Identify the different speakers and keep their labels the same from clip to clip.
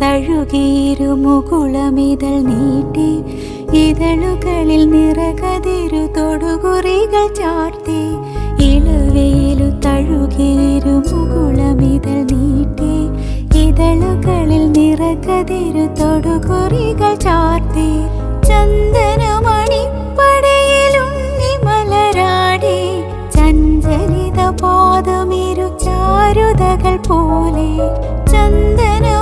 Speaker 1: തഴുകീരു മുകുളമിതൾ നീട്ടി ഇതളുകളിൽ നിറകതിരു തൊടുകുറികൾ ചാർത്തി ഇളവേലു തഴുകിയിരു മുകുളമിതൾ നീട്ടി ഇതളുകളിൽ നിറകതിരു തൊടുകുറികൾ ചാർത്തി ചന്ദനമണിപ്പടയിലുണ്ണി മലരാടി ചഞ്ചലിത പാദമിരു ചാരുതകൾ പോലെ ചന്ദനമണിപ്പടയിലുണ്ണി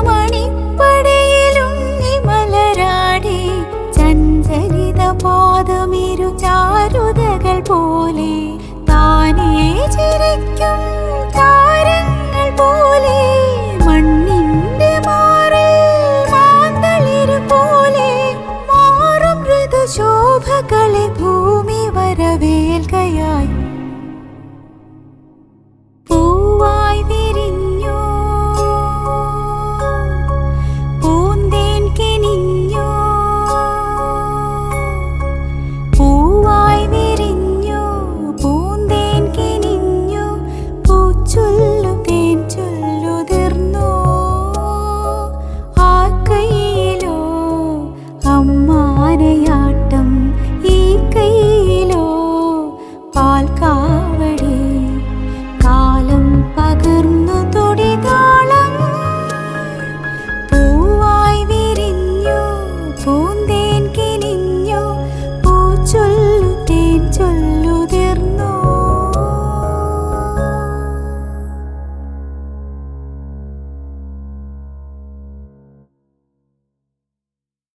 Speaker 1: പാദമിരു ചാരുതകൾ പോലെ താനേ ചിരിക്കും താരങ്ങൾ പോലെ മണ്ണിന്റെ മാറിൽ മാന്തളിരു പോലെ മാറും ഋതുശോഭകളെ ഭൂമി വരവേൽക്കയായി